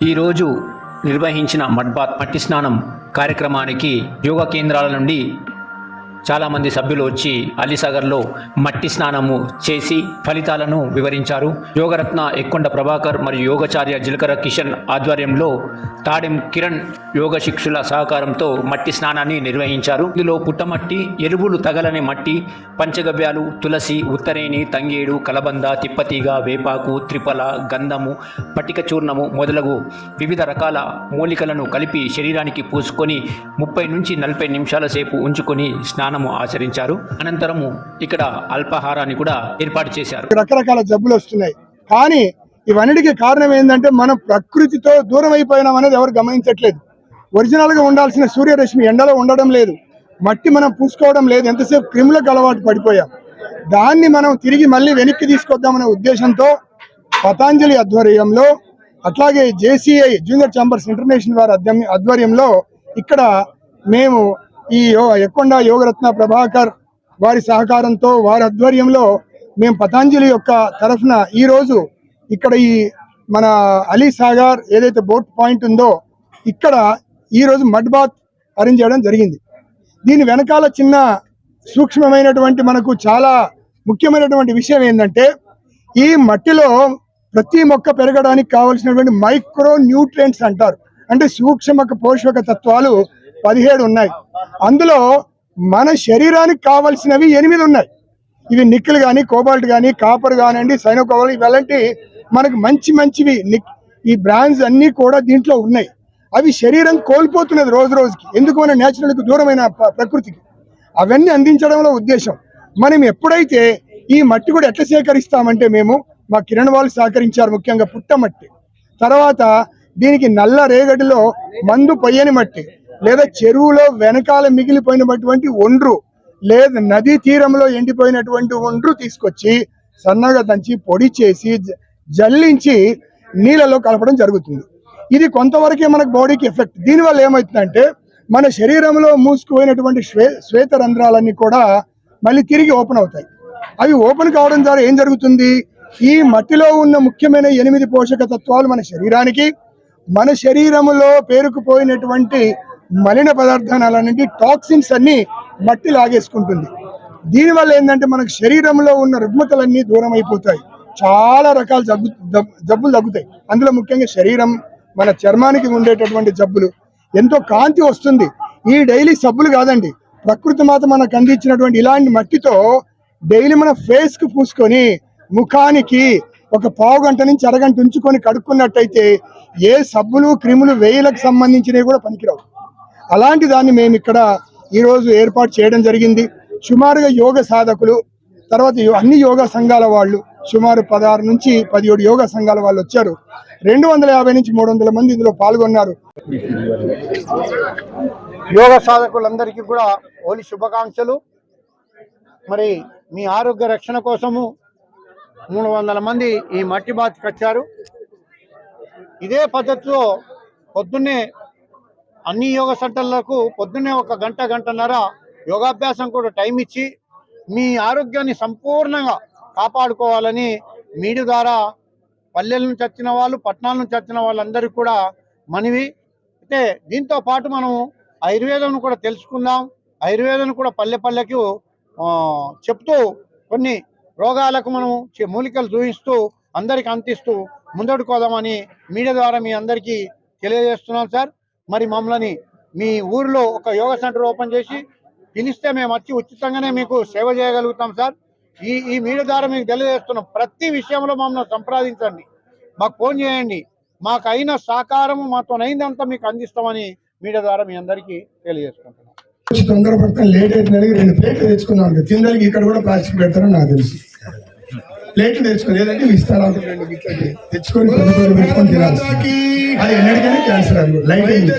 ఈరోజు నిర్వహించిన మడ్బాత్ మట్టి స్నానం కార్యక్రమానికి యోగా కేంద్రాల నుండి చాలామంది సభ్యులు వచ్చి అలీసాగర్లో మట్టి స్నానము చేసి ఫలితాలను వివరించారు. యోగరత్న ఎక్కొండ ప్రభాకర్ మరియు యోగచార్య జిలకర కిషన్ ఆధ్వర్యంలో తాడెం కిరణ్ యోగ శిక్షుల సహకారంతో మట్టి స్నానాన్ని నిర్వహించారు. ఇందులో పుట్టమట్టి ఎరువులు తగలని మట్టి పంచగవ్యాలు తులసి ఉత్తరేణి తంగేడు కలబంద తిప్పతీగ వేపాకు త్రిపల గంధము పటిక చూర్ణము మొదలగు వివిధ రకాల మూలికలను కలిపి శరీరానికి పూసుకొని ముప్పై నుంచి నలభై నిమిషాల సేపు ఉంచుకొని స్నానము ఆచరించారు. అనంతరము ఇక్కడ అల్పాహారాన్ని కూడా ఏర్పాటు చేశారు. రకరకాల జబ్బులు వస్తున్నాయి. కానీ ఇవన్నిటికీ కారణం ఏంటంటే మనం ప్రకృతితో దూరం అయిపోయినాం అనేది ఎవరు గమనించట్లేదు. ఒరిజినల్గా ఉండాల్సిన సూర్యరశ్మి ఎండలో ఉండడం లేదు. మట్టి మనం పూసుకోవడం లేదు. ఎంతసేపు క్రిములకు అలవాటు పడిపోయాం. దాన్ని మనం తిరిగి మళ్ళీ వెనక్కి తీసుకొద్దామనే ఉద్దేశంతో పతాంజలి ఆధ్వర్యంలో అట్లాగే జేసీఐ జూనియర్ ఛాంబర్స్ ఇంటర్నేషనల్ వారి ఆధ్వర్యంలో ఇక్కడ మేము ఈ యో ఎక్కొండ యోగరత్న ప్రభాకర్ వారి సహకారంతో వారి ఆధ్వర్యంలో మేము పతాంజలి యొక్క తరఫున ఈ రోజు ఇక్కడ ఈ మన అలీ సాగర్ ఏదైతే బోట్ పాయింట్ ఉందో ఇక్కడ ఈ రోజు మడ్ బాత్ అరేంజ్ చేయడం జరిగింది. దీని వెనకాల చిన్న సూక్ష్మమైనటువంటి మనకు చాలా ముఖ్యమైనటువంటి విషయం ఏంటంటే ఈ మట్టిలో ప్రతి మొక్క పెరగడానికి కావలసినటువంటి మైక్రో న్యూట్రియంట్స్ అంటారు. అంటే సూక్ష్మక పోషక తత్వాలు పదిహేడు ఉన్నాయి. అందులో మన శరీరానికి కావలసినవి ఎనిమిది ఉన్నాయి. ఇవి నిక్కిల్ కానీ కోబాల్ట్ కానీ కాపర్ కానివ్వండి సైనోకోవల్ ఇవలాంటి మనకు మంచి మంచివి నిక్ ఈ బ్రాండ్స్ అన్నీ కూడా దీంట్లో ఉన్నాయి. అవి శరీరం కోల్పోతున్నది రోజు రోజుకి. ఎందుకు మన నేచురల్కి దూరమైన ప్ర- ప్రకృతికి. అవన్నీ అందించడంలో ఉద్దేశం. మనం ఎప్పుడైతే ఈ మట్టి కూడా ఎట్లా సేకరిస్తామంటే మేము మా కిరణ్ వాళ్ళు సహకరించారు ముఖ్యంగా పుట్ట మట్టి. తర్వాత దీనికి నల్ల రేగడిలో మందు పొయ్యని మట్టి. లేదా చెరువులో వెనకాల మిగిలిపోయినటువంటి ఒండ్రు లేదా నదీ తీరంలో ఎండిపోయినటువంటి ఒండ్రు తీసుకొచ్చి సన్నగా దంచి పొడి చేసి జల్లించి నీళ్ళలో కలపడం జరుగుతుంది. ఇది కొంతవరకే మనకు బాడీకి ఎఫెక్ట్. దీనివల్ల ఏమవుతుందంటే మన శరీరంలో మూసుకుపోయినటువంటి శ్వే శ్వేత రంధ్రాలన్నీ కూడా మళ్ళీ తిరిగి ఓపెన్ అవుతాయి. అవి ఓపెన్ కావడం ద్వారా ఏం జరుగుతుంది? ఈ మట్టిలో ఉన్న ముఖ్యమైన ఎనిమిది పోషక తత్వాలు మన శరీరానికి మన శరీరంలో పేరుకుపోయినటువంటి మలిన పదార్థాలన్నింటి టాక్సిన్స్ అన్ని మట్టి లాగేసుకుంటుంది. దీనివల్ల ఏంటంటే మనకు శరీరంలో ఉన్న రుగ్మతలన్నీ దూరం అయిపోతాయి చాలా రకాల జబ్బు జబ్బులు తగ్గుతాయి. అందులో ముఖ్యంగా శరీరం మన చర్మానికి ఉండేటటువంటి జబ్బులు. ఎంతో కాంతి వస్తుంది. ఈ డైలీ సబ్బులు కాదండి. ప్రకృతి మాత మనకు అందించినటువంటి ఇలాంటి మట్టితో డైలీ మన ఫేస్కు పూసుకొని ముఖానికి ఒక పావు గంట నుంచి అరగంట ఉంచుకొని కడుక్కున్నట్టయితే ఏ సబ్బులు క్రిములు వేయలకు సంబంధించినవి కూడా పనికిరావు. అలాంటి దాన్ని మేము ఇక్కడ ఈరోజు ఏర్పాటు చేయడం జరిగింది. సుమారుగా యోగ సాధకులు తర్వాత యో- అన్ని యోగా సంఘాల వాళ్ళు సుమారు పదహారు నుంచి పదిహేడు యోగా సంఘాల వాళ్ళు వచ్చారు. రెండు వందల యాభై నుంచి మూడు వందల మంది ఇందులో పాల్గొన్నారు. యోగ సాధకులందరికీ కూడా హోలీ శుభాకాంక్షలు. మరి మీ ఆరోగ్య రక్షణ కోసము మూడు వందల మంది ఈ మట్టి బాతికి వచ్చారు ఇదే పద్ధతిలో పొద్దున్నే అన్ని యోగ సెంటర్లకు పొద్దున్నే ఒక గంట గంటన్నర యోగాభ్యాసం కూడా టైం ఇచ్చి మీ ఆరోగ్యాన్ని సంపూర్ణంగా కాపాడుకోవాలని మీడి ద్వారా పల్లెల నుంచి వచ్చిన వాళ్ళు పట్టణాల నుంచి వచ్చిన వాళ్ళందరికీ కూడా మనవి. అయితే దీంతో పాటు మనం ఆయుర్వేదం కూడా తెలుసుకుందాం. ఆయుర్వేదం కూడా పల్లె పల్లెకి చెప్తూ కొన్ని రోగాలకు మనం మూలికలు చూపిస్తూ అందరికి అందిస్తూ ముందడుకోదామని మీడియా ద్వారా మీ అందరికీ తెలియజేస్తున్నాం సార్. మరి మమ్మల్ని మీ ఊరిలో ఒక యోగా సెంటర్ ఓపెన్ చేసి పిలిస్తే మేము వచ్చి ఉచితంగానే మీకు సేవ చేయగలుగుతాం సార్. ఈ ఈ మీడియా ద్వారా మీకు తెలియజేస్తున్నాం. ప్రతి విషయంలో మమ్మల్ని సంప్రదించండి. మాకు ఫోన్ చేయండి. మాకు అయిన సహకారము మాతో అయిందంతా మీకు అందిస్తామని మీడియా ద్వారా మీ అందరికీ తెలియజేసుకుంటున్నాం. వచ్చి లేట్ అయిపోయింది రెండు ప్లేట్లు తెచ్చుకున్నాను తిందరికి ఇక్కడ కూడా ప్లాస్టిక్ పెడతారని నాకు తెలుసు. ప్లేట్లు తెచ్చుకో. లేదంటే విస్తారాలు రెండు తెచ్చుకొని పెట్టుకొని తినాలి. అది ఎన్నటికైనా క్యాన్సర్ అది లైట్ అయింది.